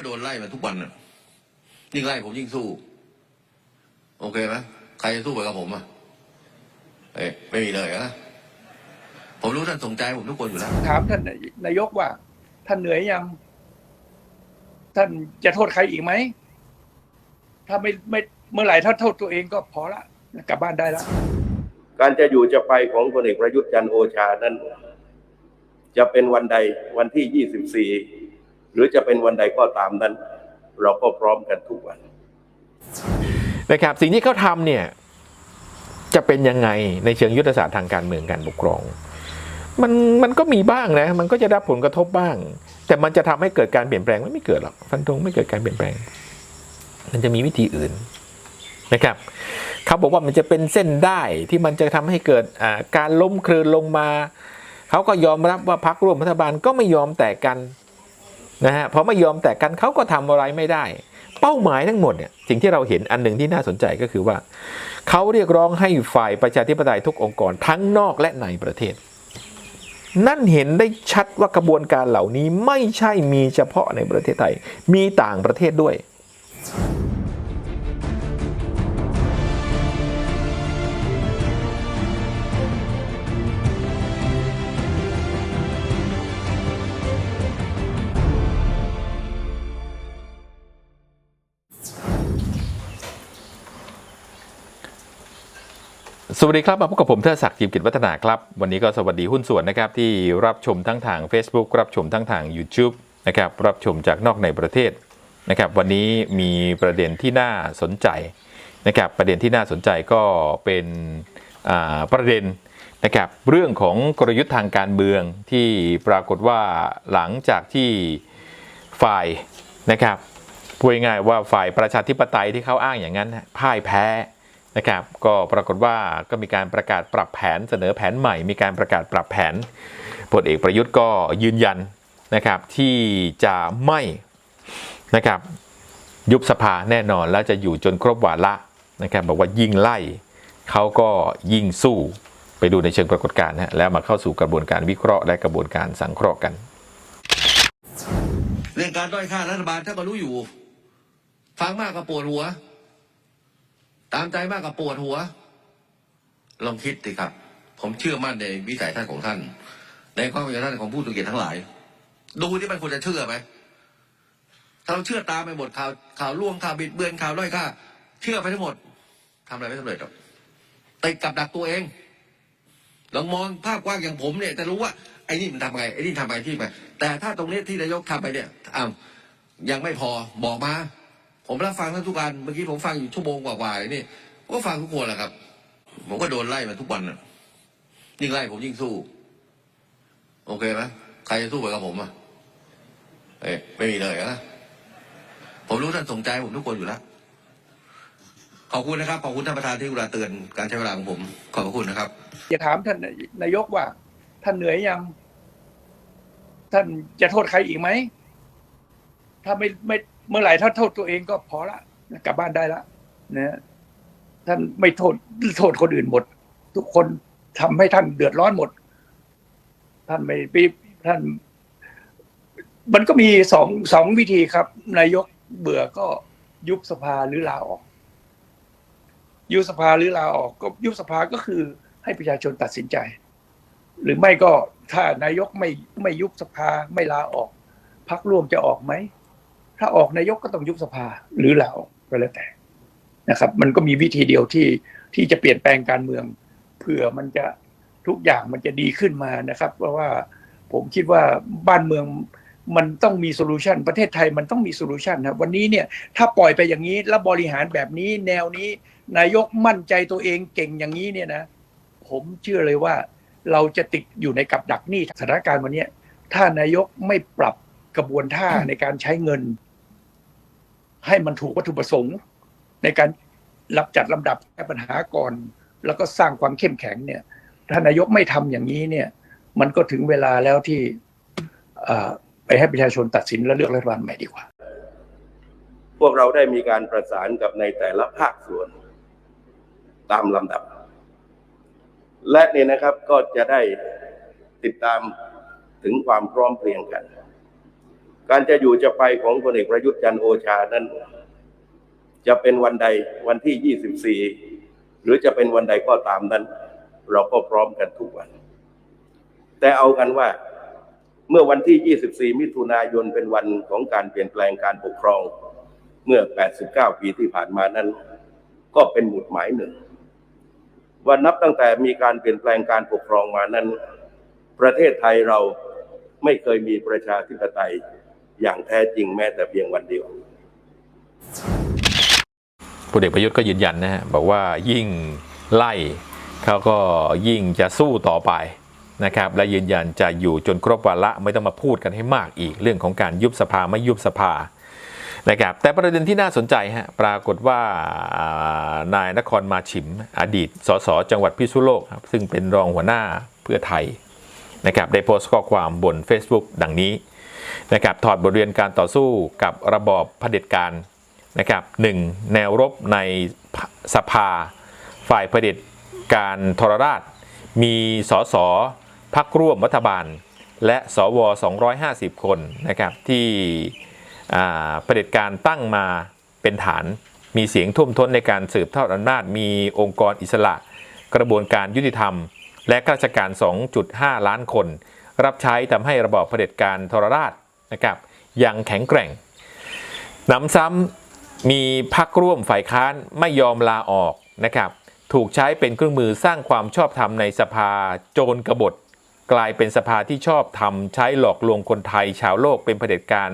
ก็โดนไล่มาทุกวันน่ะยิ่งไล่ผมยิ่งสู้ โอเคไหมใครจะสู้ไปกับผมอะเอ้ยไม่มีเลยนะผมรู้ท่านสนใจผมทุกคนอยู่แล้วถามท่านนายกว่า ท่านเหนื่อยยัง ท่านจะโทษใครอีกไหมถ้าไม่ไม่เมื่อไหร่ถ้าโทษตัวเองก็พอละกลับบ้านได้ละการจะอยู่จะไปของพลเอกประยุทธ์จันทร์โอชานั้น จะเป็นวันใดวันที่ 24 หรือจะเป็นวันใดก็ตามนั้น เราก็พร้อมกันทุกวันนะครับ สิ่งที่เขาทำเนี่ยจะเป็นยังไงในเชิงยุทธศาสตร์ทางการเมืองการปกครอง มันมันก็มีบ้างนะ มันก็จะได้ผลกระทบบ้าง แต่มันจะทำให้เกิดการเปลี่ยนแปลงไมไม่เกิดหรอกฟันธงไม่เกิดการเปลี่ยนแปลง มันจะมีวิธีอื่นนะครับเขาบอกว่ามันจะเป็นเส้นได้ที่มันจะทำให้เกิดการล้มคลืนลงมา เขาก็ยอมรับว่าพักร่วมรัฐบาลก็ไม่ยอมแตกกัน นะฮะพอไม่ยอมแตกกันเขาก็ทำอะไรไม่ได้ เป้าหมายทั้งหมดเนี่ยสิ่งที่เราเห็นอันหนึ่งที่น่าสนใจก็คือว่า เขาเรียกร้องให้ฝ่ายประชาธิปไตยทุกองค์กรทั้งนอกและในประเทศ นั่นเห็นได้ชัดว่ากระบวนการเหล่านี้ไม่ใช่มีเฉพาะในประเทศไทย มีต่างประเทศด้วย สวัสดีครับ มาพบกับผมเทิดศักดิ์จิมกิจวัฒนาครับ วันนี้ก็สวัสดีหุ้นส่วนนะครับ ที่รับชมทั้งทาง Facebook รับชมทั้งทาง YouTube นะครับรับชมจากนอกในประเทศนะครับ วันนี้มีประเด็นที่น่าสนใจนะครับประเด็นที่น่าสนใจก็เป็นอ่าประเด็นนะครับเรื่องของกลยุทธ์ทางการเมืองที่ปรากฏว่าหลังจากที่ฝ่ายนะครับพูดง่ายว่าฝ่ายประชาธิปไตยที่เขาอ้างอย่างนั้นพ่ายแพ้ นะครับก็ปรากฏว่าก็มีการประกาศปรับแผนเสนอแผนใหม่ มีการประกาศปรับแผนพลเอกประยุทธ์ก็ยืนยันนะครับที่จะไม่นะครับยุบสภาแน่นอนแล้วจะอยู่จนครบวาระนะครับบอกว่ายิ่งไล่เขาก็ยิ่งสู้ไปดูในเชิงปรากฏการณ์นะฮะแล้วมาเข้าสู่กระบวนการวิเคราะห์และกระบวนการสังเคราะห์กัน เรื่องการด้อยค่ารัฐบาลท่านก็รู้อยู่ ฟังมากก็ปวดหัว ตามใจมากก็ปวดหัว ลองคิดสิครับ ผมเชื่อมั่นในวิสัยทัศน์ของท่าน ในความคิดท่านของผู้ตุเกียรติทั้งหลาย ดูที่มันควรจะเชื่อไหมถ้าเราเชื่อตามไปหมดข่าวข่าวล่วงข่าวบิดเบือนข่าวด้อยค่าเชื่อไปทั้งหมดทำอะไรไม่สำเร็จหรอกติดกับดักตัวเองลองมองภาพกว้างอย่างผมเนี่ยจะรู้ว่าไอ้นี่มันทำไงไอ้นี่ทำไงที่ไปแต่ถ้าตรงนี้ที่นายกทำไปเนี่ยอ้าวยังไม่พอบอกมา ผมรับฟังท่านทุกการเมื่อกี้ผมฟังอยู่ชั่วโมงกว่าๆนี่ผมก็ฟังทุกคนแหละครับ ผมก็โดนไล่มาทุกวันยิ่งไล่ผมยิ่งสู้ โอเคไหมใครจะสู้ไปกับผมอะเอ้ไม่มีเลยนะผมรู้ท่านสนใจผมทุกคนอยู่แล้วขอบคุณนะครับขอบคุณท่านประธานที่กรุณาเตือนการใช้เวลาของผม ขอบคุณนะครับจะถามท่านนายกว่า ท่านเหนื่อยยัง ท่านจะโทษใครอีกไหมถ้าไม่ไม่ เมื่อไหร่ถ้าโทษตัวเองก็พอละกลับบ้านได้ละนะท่านไม่โทษโทษคนอื่นหมด ทุกคนทำให้ท่านเดือดร้อนหมด ท่านไม่ปีท่าน มันก็มีสองสองวิธีครับ นายกเบื่อก็ยุบสภาหรือลาออก ยุบสภาหรือลาออก ก็ยุบสภาก็คือให้ประชาชนตัดสินใจ หรือไม่ก็ถ้านายกไม่ไม่ยุบสภาไม่ลาออกพักร่วมจะออกไหม ถ้าออกนายกก็ต้องยุบสภาหรือลาออกก็แล้วแต่นะครับ มันก็มีวิธีเดียวที่ที่จะเปลี่ยนแปลงการเมืองเผื่อมันจะทุกอย่างมันจะดีขึ้นมานะครับ เพราะว่าผมคิดว่าบ้านเมืองมันต้องมีโซลูชันประเทศไทยมันต้องมีโซลูชันนะวันนี้เนี่ยถ้าปล่อยไปอย่างนี้แล้วบริหารแบบนี้แนวนี้ นายกมั่นใจตัวเองเก่งอย่างนี้เนี่ยนะ ผมเชื่อเลยว่า เราจะติดอยู่ในกับดักหนี้สถานการณ์วันนี้ถ้านายกไม่ปรับกระบวนท่าในการใช้เงิน ให้มันถูกวัตถุประสงค์ ในการรับจัดลำดับแก้ปัญหาก่อน แล้วก็สร้างความเข้มแข็งเนี่ยถ้านนายกไม่ทำอย่างนี้เนี่ย มันก็ถึงเวลาแล้วที่ไปให้ประชาชนตัดสินและเลือกรัฐบาลใหม่ดีกว่า พวกเราได้มีการประสานกับในแต่ละภาคส่วนตามลำดับ และเนี่ยนะครับก็จะได้ติดตามถึงความพร้อมเพรียงกัน การจะอยู่จะไปของพลเอกประยุทธ์จันโอชานั้น จะเป็นวันใดวันที่ 24 หรือจะเป็นวันใดก็ตามนั้น เราก็พร้อมกันทุกวัน แต่เอากันว่าเมื่อวันที่ 24 มิถุนายนเป็นวันของการเปลี่ยนแปลงการปกครอง เมื่อ 89 ปีที่ผ่านมานั้น ก็เป็นหมุดหมายหนึ่งวันนับตั้งแต่มีการเปลี่ยนแปลงการปกครองมานั้น ประเทศไทยเราไม่เคยมีประชาธิปไตย อย่างแท้จริงแม้แต่เพียงวันเดียวพลเอกประยุทธ์ก็ยืนยันนะฮะบอกว่ายิ่งไล่เขาก็ยิ่งจะสู้ต่อไปนะครับและยืนยันจะอยู่จนครบวาระไม่ต้องมาพูดกันให้มากอีกเรื่องของการยุบสภาไม่ยุบสภานะครับแต่ประเด็นที่น่าสนใจฮะปรากฏว่านายนครมาฉิม อดีตสสจังหวัดพิษณุโลกครับซึ่งเป็นรองหัวหน้าเพื่อไทยนะครับได้โพสต์ข้อความบน Facebook ดังนี้ นะครับถอดบทเรียนการต่อสู้กับระบอบเผด็จการนะครับหนึ่งแนวรบในสภา ฝ่ายเผด็จการทรราช มีสสพักร่วมรัฐบาล และสว 250 คนนะครับที่เผด็จการตั้งมาเป็นฐาน มีเสียงท่วมท้นในการสืบทอดอำนาจ มีองค์กรอิสระ กระบวนการยุติธรรม และข้าราชการ 2.5 ล้านคน รับใช้ทำให้ระบอบเผด็จการทรราช นะครับยังแข็งแกร่งหนำซ้ำมีพักร่วมฝ่ายค้านไม่ยอมลาออกนะครับถูกใช้เป็นเครื่องมือสร้างความชอบธรรมในสภาโจรกบฏ กลายเป็นสภาที่ชอบทำใช้หลอกลวงคนไทยชาวโลกเป็นเผด็จการ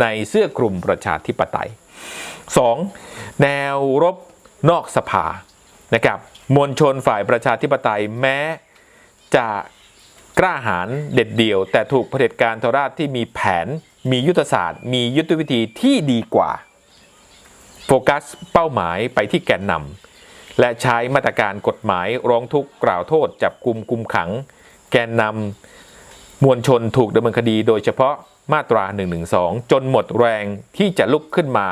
ในเสื้อกลุ่มประชาธิปไตย 2. แนวรบนอกสภานะครับมวลชนฝ่ายประชาธิปไตยแม้จะ กล้าหาญเด็ดเดี่ยว แต่ถูกเผด็จการทราชที่มีแผน มียุทธศาสตร์ มียุทธวิธีที่ดีกว่า โฟกัสเป้าหมายไปที่แกนนำและใช้มาตรการกฎหมายร้องทุกข์กล่าวโทษ จับกลุ่มกุมขัง แกนนำมวลชนถูกดำเนินคดี โดยเฉพาะมาตรา 112 จนหมดแรงที่จะลุกขึ้นมา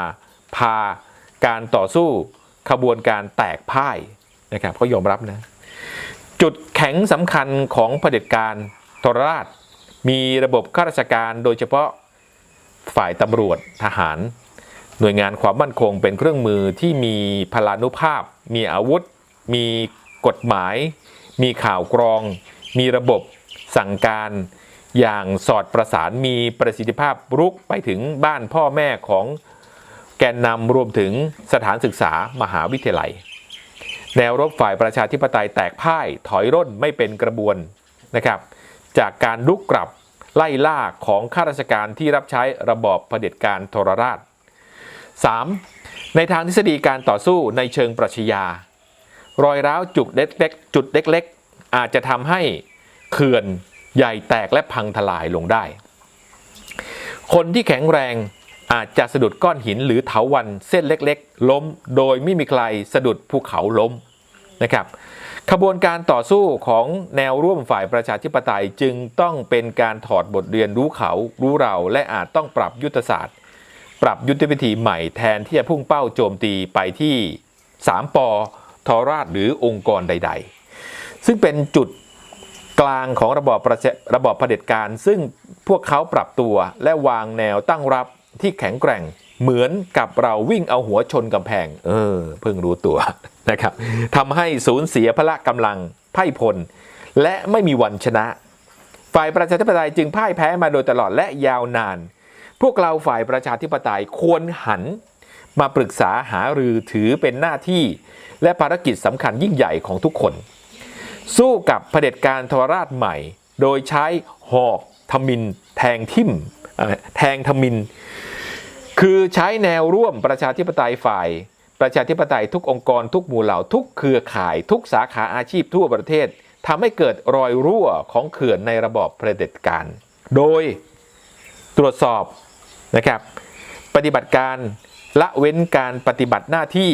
พาการต่อสู้ขบวนการแตกพ่ายนะครับเขายอมรับนะ จุดแข็งสำคัญของเผด็จการทรราช มีระบบข้าราชการโดยเฉพาะฝ่ายตำรวจทหาร หน่วยงานความมั่นคงเป็นเครื่องมือที่มีพลานุภาพ มีอาวุธ มีกฎหมาย มีข่าวกรอง มีระบบสั่งการอย่างสอดประสานมีประสิทธิภาพรุกไปถึงบ้านพ่อแม่ของแกนนำรวมถึงสถานศึกษามหาวิทยาลัย แนวรบฝ่ายประชาธิปไตยแตกพ่ายถอยร่นไม่เป็นกระบวนนะครับจากการลุกกลับไล่ล่าของข้าราชการที่รับใช้ระบอบเผด็จการทรราช 3. ในทางทฤษฎีการต่อสู้ในเชิงปรัชญารอยร้าวจุดเล็กๆจุดเล็กๆ อาจจะทำให้เขื่อนใหญ่แตกและพังทลายลงได้ คนที่แข็งแรงอาจจะสะดุดก้อนหินหรือเถาวันเส้นเล็กๆ ล้ม โดยไม่มีใครสะดุดภูเขาล้ม นะครับขบวนการต่อสู้ของแนวร่วมฝ่ายประชาธิปไตยจึงต้องเป็นการถอดบทเรียนรู้เขารู้เรา และอาจต้องปรับยุทธศาสตร์ ปรับยุทธวิธีใหม่แทนที่จะพุ่งเป้าโจมตีไปที่ 3ปอทอราชหรือองค์กรใด ๆ ซึ่งเป็นจุดกลางของระบอบประระบอบเผด็จการ ซึ่งพวกเขาปรับตัวและวางแนวตั้งรับที่แข็งแกร่ง เหมือนกับเราวิ่งเอาหัวชนกำแพง เออ เพิ่งรู้ตัวนะครับทำให้สูญเสียพละกำลังไพ่พล และไม่มีวันชนะ ฝ่ายประชาธิปไตยจึงพ่ายแพ้มาโดยตลอดและยาวนาน พวกเราฝ่ายประชาธิปไตยควรหัน มาปรึกษาหารือถือเป็นหน้าที่ และภารกิจสำคัญยิ่งใหญ่ของทุกคน สู้กับเผด็จการทรราชใหม่ โดยใช้หอกทมิน แทงทิมแทงทมิน คือใช้แนวร่วมประชาธิปไตยฝ่าย ประชาธิปไตยทุกองค์กรทุกหมู่เหล่า ทุกเครือข่าย ทุกสาขาอาชีพทั่วประเทศทำให้เกิดรอยรั่วของเขื่อนในระบอบเผด็จการ โดยตรวจสอบนะครับปฏิบัติการละเว้นการปฏิบัติหน้าที่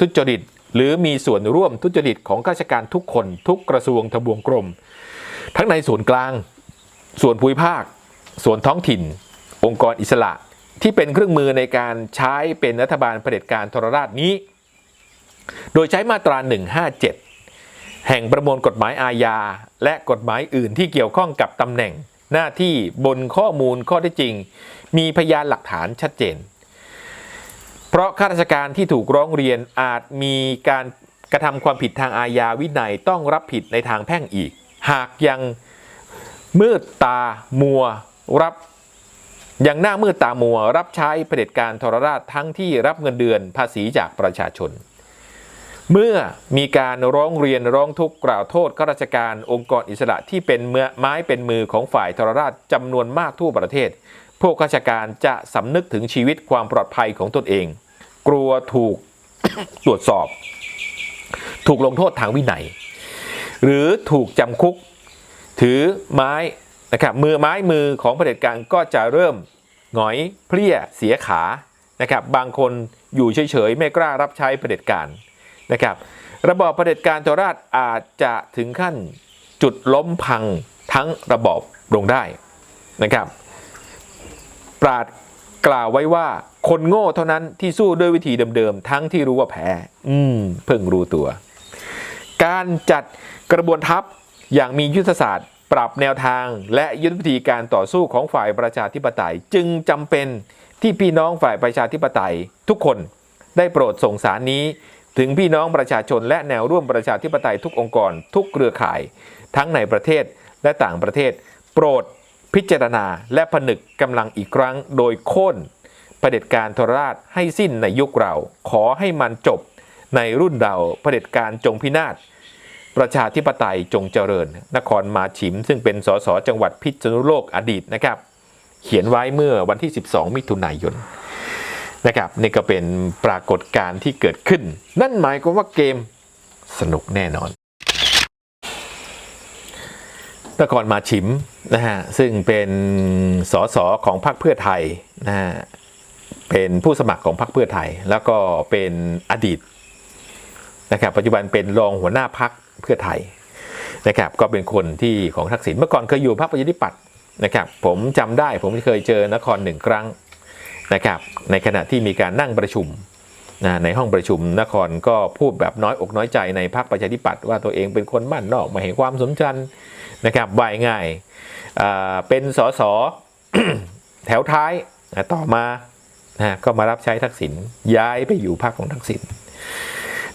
ทุจริต หรือมีส่วนร่วมทุจริตของข้าราชการทุกคนทุกกระทรวงทบวงกรม ทั้งในส่วนกลาง ส่วนภูมิภาค ส่วนท้องถิ่น องค์กรอิสระ ที่เป็นเครื่องมือในการใช้เป็นรัฐบาลเผด็จการทรราชนี้ โดยใช้มาตรา 157 แห่งประมวลกฎหมายอาญา และกฎหมายอื่นที่เกี่ยวข้องกับตำแหน่ง หน้าที่บนข้อมูลข้อเท็จจริง มีพยานหลักฐานชัดเจน เพราะข้าราชการที่ถูกร้องเรียนอาจมีการกระทำความผิดทางอาญาวินัยต้องรับผิดในทางแพ่งอีก หากยังมืดตามัวรับ ยังหน้ามืดตามัวรับใช้เผด็จการทรราชทั้งที่รับเงินเดือนภาษีจากประชาชน เมื่อมีการร้องเรียนร้องทุกข์กล่าวโทษข้าราชการองค์กรอิสระที่เป็นเมื่อไม้เป็นมือของฝ่ายทรราชจำนวนมากทั่วประเทศ พวกข้าราชการจะสำนึกถึงชีวิตความปลอดภัยของตนเอง กลัวถูกตรวจสอบ ถูกลงโทษทางวินัย หรือถูกจำคุก ถือไม้ นะครับมือไม้มือของเผด็จการก็จะเริ่มหงอยเพลี้ยเสียขานะครับบางคนอยู่เฉยๆ ไม่กล้ารับใช้เผด็จการนะครับระบอบเผด็จการทรราชอาจจะถึงขั้นจุดล้มพังทั้งระบอบลงได้นะครับ ปราดกล่าวไว้ว่าคนโง่เท่านั้นที่สู้ด้วยวิธีเดิมๆ ทั้งที่รู้ว่าแพ้ อืมเพิ่งรู้ตัว การจัดกระบวนทัพอย่างมียุทธศาสตร์ ปรับแนวทางและยุทธวิธีการต่อสู้ของฝ่ายประชาธิปไตย จึงจำเป็นที่พี่น้องฝ่ายประชาธิปไตยทุกคนได้โปรดส่งสารนี้ ถึงพี่น้องประชาชนและแนวร่วมประชาธิปไตยทุกองค์กร ทุกเครือข่าย ทั้งในประเทศและต่างประเทศ โปรดพิจารณาและผนึกกำลังอีกครั้ง โดยโค่นเผด็จการทรราชให้สิ้นในยุคเรา ขอให้มันจบในรุ่นเราเผด็จการจงพินาศ ประชาธิปไตยจงเจริญ นครมาฉิม ซึ่งเป็นสสจังหวัดพิษณุโลกอดีตนะครับ เขียนไว้เมื่อวันที่ 12 มิถุนายนนะครับนี่ก็เป็นปรากฏการณ์ที่เกิดขึ้น นั่นหมายความว่าเกมสนุกแน่นอน นครมาฉิมนะฮะซึ่งเป็นสสของพรรคเพื่อไทยนะฮะเป็นผู้สมัครของพรรคเพื่อไทย แล้วก็เป็นอดีตนะครับปัจจุบันเป็นรองหัวหน้าพรรค เพื่อไทยนะครับก็เป็นคนที่ของทักษิณเมื่อก่อนเคยอยู่พรรคประชาธิปัตย์นะครับผมจำได้ผมเคยเจอนครหนึ่งครั้งนะครับในขณะที่มีการนั่งประชุมนะในห้องประชุมนครก็พูดแบบน้อยอกน้อยใจในพรรคประชาธิปัตย์ว่าตัวเองเป็นคนมั่นนอกไม่เห็นความสมชันนะครับวายง่ายอ่าเป็นสสแถวท้ายต่อมานะก็มารับใช้ทักษิณย้ายไปอยู่พรรคของทักษิณ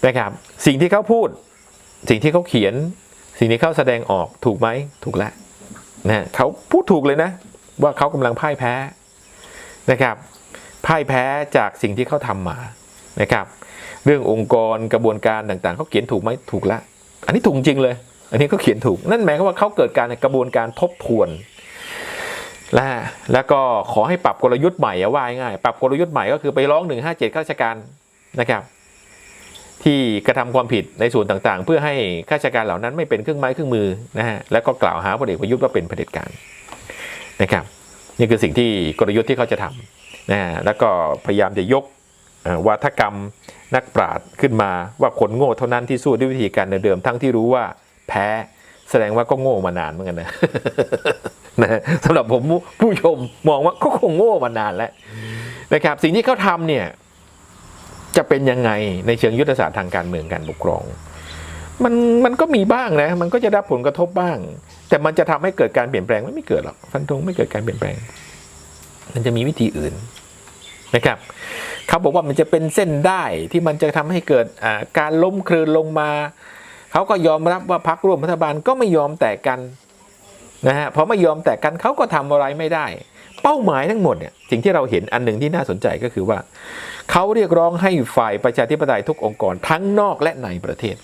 นะครับสิ่งที่เขาพูด สิ่งที่เขาเขียน สิ่งที่เขาแสดงออกถูกไหมถูกแล้วนะเขาพูดถูกเลยนะ ว่าเขากำลังพ่ายแพ้นะครับพ่ายแพ้จากสิ่งที่เขาทำมานะครับ เรื่ององค์กรกระบวนการต่างๆเขาเขียนถูกไหมถูกแล้วอันนี้ถูกจริงเลย อันนี้ก็เขียนถูกนั่นหมายความว่าเขาเกิดการกระบวนการทบทวนและแล้วก็ขอให้ปรับกลยุทธ์ใหม่ว่าง่ายปรับกลยุทธ์ใหม่ก็คือไปร้อง 157ข้าราชการนะครับ ที่กระทำความผิดในส่วนต่างๆ เพื่อให้ข้าราชการเหล่านั้นไม่เป็นเครื่องไม้เครื่องมือนะฮะแล้วก็กล่าวหาพลเอกประยุทธ์ว่าเป็นเผด็จการนะครับ นี่คือสิ่งที่กลยุทธ์ที่เขาจะทำนะฮะแล้วก็พยายามจะยกวาทกรรมนักปราชญ์ขึ้นมาว่าคนโง่เท่านั้นที่สู้ด้วยวิธีการเดิมๆทั้งที่รู้ว่าแพ้แสดงว่าก็โง่มานานเหมือนกันนะนะสำหรับผมผู้ชมมองว่าก็คงโง่มานานแล้วนะครับ สิ่งที่เขาทำเนี่ย จะเป็นยังไงในเชิงยุทธศาสตร์ทางการเมืองการปกครอง มันมันก็มีบ้างนะ มันก็จะได้ผลกระทบบ้าง แต่มันจะทำให้เกิดการเปลี่ยนแปลงไมไม่เกิดหรอกฟันธงไม่เกิดการเปลี่ยนแปลง มันจะมีวิธีอื่นนะครับเขาบอกว่ามันจะเป็นเส้นได้ที่มันจะทำให้เกิดการล้มคลืนลงมา เขาก็ยอมรับว่าพักร่วมรัฐบาลก็ไม่ยอมแตกกันนะฮะพอไม่ยอมแตกกันเขาก็ทำอะไรไม่ได้ เป้าหมายทั้งหมดเนี่ยสิ่งที่เราเห็นอันหนึ่งที่น่าสนใจก็คือว่า เขาเรียกร้องให้ฝ่ายประชาธิปไตยทุกองค์กรทั้งนอกและในประเทศ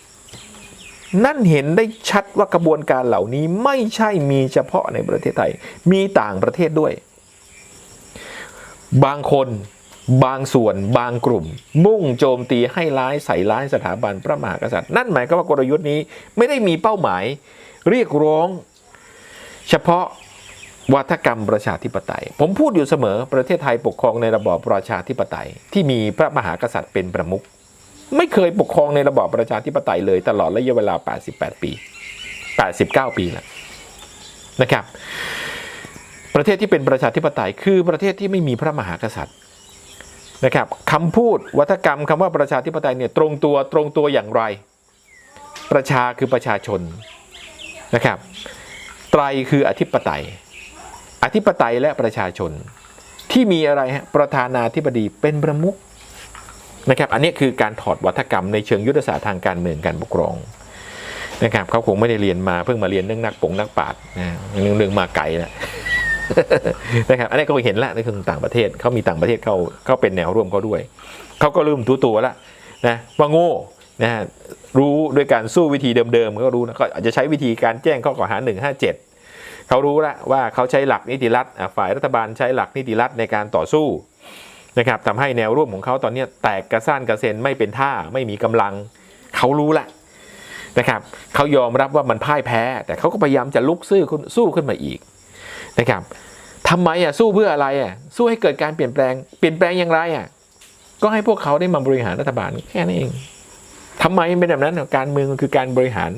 นั่นเห็นได้ชัดว่ากระบวนการเหล่านี้ไม่ใช่มีเฉพาะในประเทศไทย มีต่างประเทศด้วย บางคนบางส่วนบางกลุ่ม มุ่งโจมตีให้ร้ายใส่ร้ายสถาบันพระมหากษัตริย์ นั่นหมายความว่ากลยุทธ์นี้ไม่ได้มีเป้าหมาย เรียกร้อง เฉพาะ วัฒกรรมประชาธิปไตย ผมพูดอยู่เสมอประเทศไทยปกครองในระบอบประชาธิปไตย ที่มีพระมหากษัตริย์เป็นประมุขไม่เคยปกครองในระบอบประชาธิปไตยเลยตลอดระยะเวลา 88 ปี 89 ปีแล้วนะครับ ประเทศที่เป็นประชาธิปไตยคือประเทศที่ไม่มีพระมหากษัตริย์นะครับคำพูดวัฒกรรมคำว่าประชาธิปไตยเนี่ยตรงตัวตรงตัวอย่างไร ประชาคือประชาชนนะครับไตรคืออธิปไตย อธิปไตยและประชาชน ที่มีอะไรฮะประธานาธิบดีเป็นประมุขนะครับ อันนี้คือการถอดวัฒกรรมในเชิงยุทธศาสตร์ทางการเมืองการปกครองนะครับเขาคงไม่ได้เรียนมาเพิ่งมาเรียนเรื่องนักปงนักปราชญ์นะเรื่องเรื่องมาไกลแล้วนะครับอันนี้ก็เห็นแล้วในคือต่างประเทศเขามีต่างประเทศเขาเขาเป็นแนวร่วมเขาด้วยเขาก็เริ่มตัวตัวแล้วนะว่าโง่นะฮะรู้ด้วยการสู้วิธีเดิมๆก็รู้นะเขาอาจจะใช้วิธีการแจ้งข้อกล่าวหา157 เขารู้แล้วว่าเขาใช้หลักนิติรัฐฝ่ายรัฐบาลใช้หลักนิติรัฐในการต่อสู้นะครับทำให้แนวร่วมของเขาตอนนี้แตกกระซ่านกระเซ็นไม่เป็นท่าไม่มีกำลัง เขารู้ละนะครับเขายอมรับว่ามันพ่ายแพ้ แต่เขาก็พยายามจะลุกสู้ขึ้นสู้ขึ้นมาอีกนะครับทำไมอะสู้เพื่ออะไรอะสู้ให้เกิดการเปลี่ยนแปลง เปลี่ยนแปลงอย่างไรอะก็ให้พวกเขาได้มาบริหารรัฐบาลแค่นั้นเองทำไมเป็นแบบนั้นการเมืองคือการบริหาร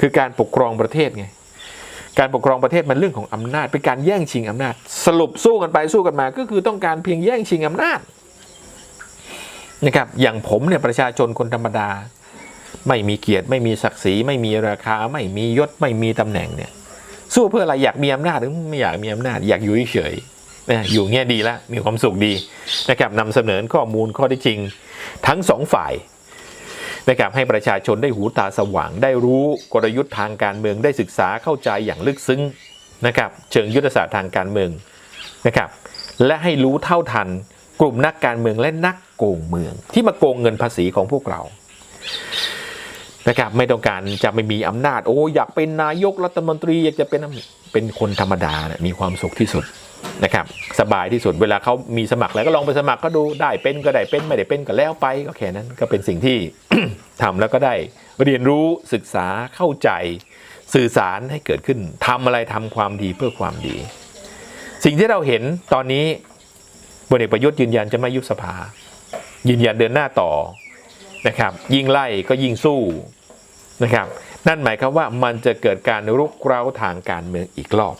คือการปกครองประเทศไง การปกครองประเทศมันเรื่องของอำนาจเป็นการแย่งชิงอำนาจ สรุปสู้กันไปสู้กันมาก็คือต้องการเพียงแย่งชิงอำนาจนะครับอย่างผมเนี่ยประชาชนคนธรรมดา ไม่มีเกียรติไม่มีศักดิ์ศรีไม่มีราคาไม่มียศไม่มีตำแหน่งเนี่ยสู้เพื่ออะไรอยากมีอำนาจหรือไม่อยากมีอำนาจอยากอยู่เฉยๆนะอยู่เงี้ยดีล้วมีความสุขดีนะครับนำเสนอข้อมูลข้อที่จริง ทั้งสองฝ่าย นะครับให้ประชาชนได้หูตาสว่าง ได้รู้กลยุทธ์ทางการเมืองได้ศึกษาเข้าใจอย่างลึกซึ้งนะครับเชิงยุทธศาสตร์ทางการเมืองนะครับและให้รู้เท่าทันกลุ่มนักการเมืองและนักโกงเมือง ที่มาโกงเงินภาษีของพวกเรานะครับไม่ต้องการจะไม่มีอำนาจ โอ้อยากเป็นนายกรัฐมนตรีอยากจะเป็นเป็นคนธรรมดาเนี่ยมีความสุขที่สุด นะครับสบายที่สุดเวลาเขามีสมัครแล้วก็ลองไปสมัครก็ดูได้เป็นก็ได้เป็นไม่ได้เป็นก็แล้วไปก็แค่นั้นก็เป็นสิ่งที่ทำแล้วก็ได้เรียนรู้ศึกษาเข้าใจสื่อสารให้เกิดขึ้นทำอะไรทำความดีเพื่อความดี สิ่งที่เราเห็นตอนนี้พลเอกประยุทธ์ยืนยันจะไม่ยุบสภา ยืนยันเดินหน้าต่อนะครับ ยิ่งไล่ก็ยิ่งสู้นะครับ นั่นหมายความว่ามันจะเกิดการรุกเร้าทางการเมืองอีกรอบ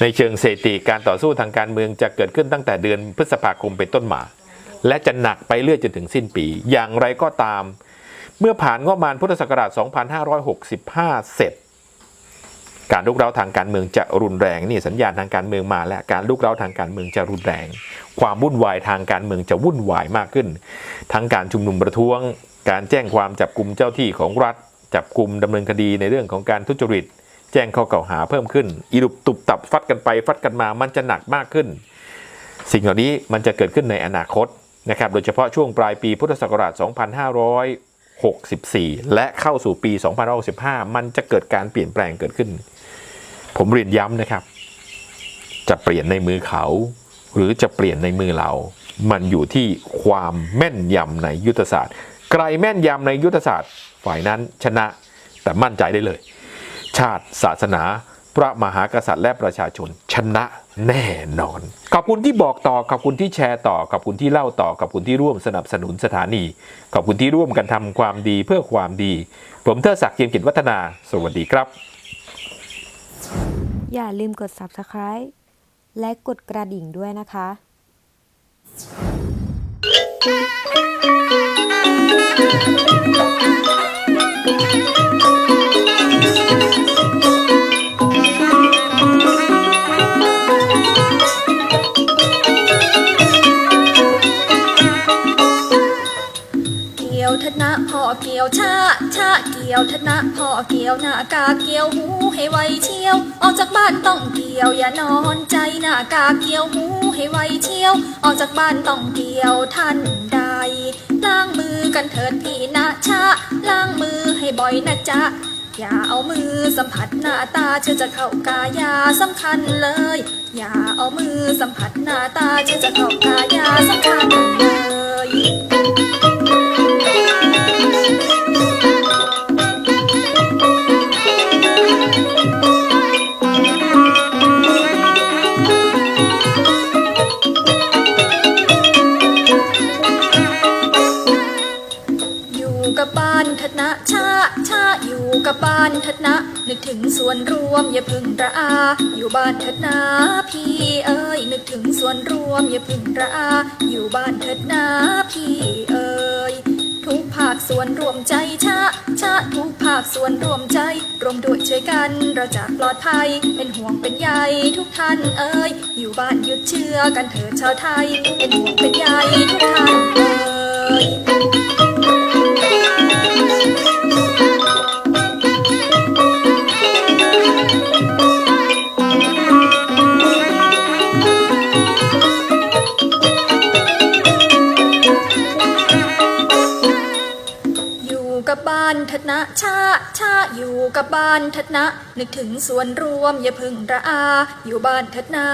ในเชิงเศรษฐกิจการต่อสู้ทางการเมืองจะเกิดขึ้นตั้งแต่เดือนพฤษภาคมเป็นต้นมา และจะหนักไปเรื่อยจนถึงสิ้นปี อย่างไรก็ตาม เมื่อผ่านงบประมาณพุทธศักราช 2565 เสร็จ การลุกเร้าทางการเมืองจะรุนแรงนี่สัญญาณทางการเมืองมา แล้วการลุกเร้าทางการเมืองจะรุนแรง ความวุ่นวายทางการเมืองจะวุ่นวายมากขึ้น ทั้งการชุมนุมประท้วง การแจ้งความจับกลุ่มเจ้าที่ของรัฐ จับกลุ่มดำเนินคดีในเรื่องของการทุจริต แจ้งข้อกล่าวหาเพิ่มขึ้นอีลุบตุบตับฟัดกันไปฟัดกันมามันจะหนักมากขึ้น สิ่งเหล่านี้มันจะเกิดขึ้นในอนาคตนะครับโดยเฉพาะช่วงปลายปีพุทธศักราช 2564 และเข้าสู่ปี 2565 มันจะเกิดการเปลี่ยนแปลงเกิดขึ้น ผมเรียนย้ำนะครับ จะเปลี่ยนในมือเขา หรือจะเปลี่ยนในมือเรา มันอยู่ที่ความแม่นยำในยุทธศาสตร์ ใครแม่นยำในยุทธศาสตร์ฝ่ายนั้นชนะแต่มั่นใจได้เลย ชาติศาสนา พระมหากษัตริย์และประชาชนชนะแน่นอน ขอบคุณที่บอกต่อ ขอบคุณที่แชร์ต่อ ขอบคุณที่เล่าต่อ ขอบคุณที่ร่วมสนับสนุนสถานี ขอบคุณที่ร่วมกันทำความดีเพื่อความดี ผมเทอศักดิ์เกียมกิจวัฒนา สวัสดีครับ อย่าลืมกด subscribe และกดกระดิ่งด้วยนะคะเเกี่ยวชาชาเกี่ยวธนะพ่อเกี่ยวหน้ากาเกี่ยวหูให้ไวเชียว ออกจากบ้านต้องเกี่ยวอย่านอนใจหน้ากาเกี่ยวหูให้ไวเชียว ออกจากบ้านต้องเกี่ยวท่านใดล้างมือกันเถิดพี่นะชาล้างมือให้บ่อยนะจ๊ะอย่าเอามือสัมผัสหน้าตาเชื่อจะเข้ากายาสำคัญเลย อย่าเอามือสัมผัสหน้าตาเชื่อจะเข้ากายาสำคัญเลยานเถิดนะชาชาอยู่กับบ้านเถิดนะ นึกถึงส่วนรวมอย่าพึ่งระอา อยู่บ้านเถิดนะพี่เอ้ยนึกถึงส่วนรวมอย่าพึ่งระอา อยู่บ้านเถิดนะพี่เอ้ยทุกภาคส่วนรวมใจชะชะทุกภาคส่วนรวมใจ รวมด้วยช่วยกันเราจะปลอดภัยเป็นห่วงเป็นใยทุกท่านเอ่ยอยู่บ้านหยุดเชื่อกันเถิดชาวไทย เป็นห่วงเป็นใยทุกท่านเอ่ยานเถิดนะชาชาอยู่กับบ้านเถิดนะ นึกถึงส่วนรวมอย่าพึ่งระอา อยู่บ้านเถิดนะ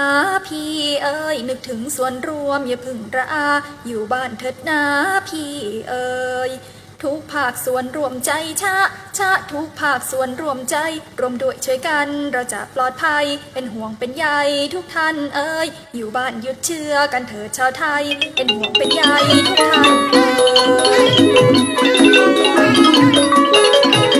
พี่เอ้ยนึกถึงส่วนรวมอย่าพึ่งระอา อยู่บ้านเถิดนะพี่เอ้ย ทุกภาคส่วนรวมใจชาชาทุกภาคส่วนรวมใจ รวมด้วยช่วยกัน เราจะปลอดภัย เป็นห่วงเป็นใยทุกท่านเอ้ยอยู่บ้านยึดเชื่อกันเถิดชาวไทย เป็นห่วงเป็นใยทุกท่านเอ้ย